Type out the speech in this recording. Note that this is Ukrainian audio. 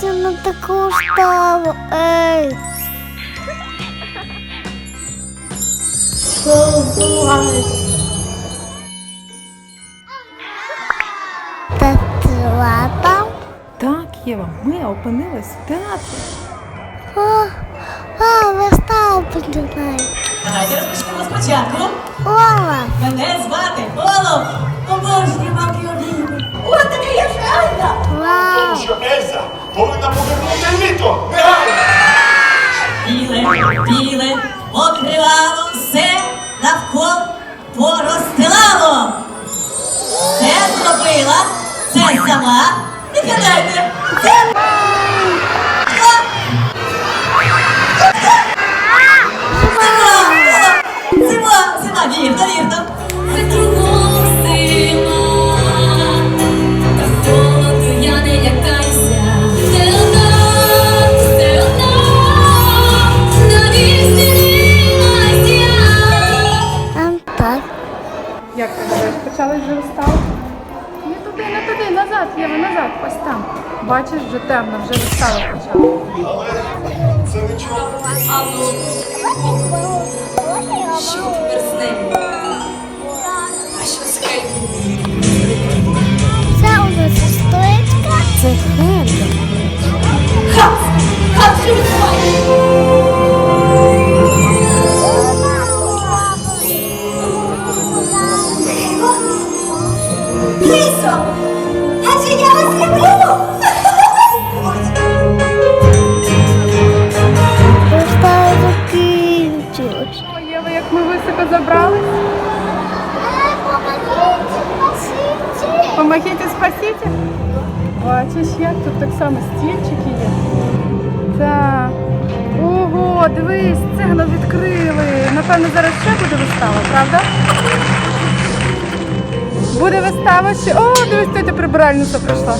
хочу на таку ставу. Ей. Та там? Так, Єва, ми опинились в театрі. О, а, вистава починає. Давайте розпочнемо спочатку. Ола. Мене звати Олов. Обожнюю макіоліни. Повинна повернути літо. Негайно! Біле, біле, покривало все навколо поростилало. Це зробила, це сама. Не гадайте, це Зима, зима, зима, вірно, вірно. Почалась вже вистава? Не туди, не туди, назад, Єва, назад, ось там. Бачиш, вже темно, вже вистава почала. Але це нічого. Що тепер з нею? Лісо, адже я вас люблю. Вистава закінчилась. О, Єва, як ми високо забрались. Помогите, спасите. Бачиш, як тут так само стільчики є. Так. Ого, дивись, цегло відкрили. Напевно, зараз ще буде вистава, правда? Буде вистава ще. О, дивись, ти прибиральниця прийшла.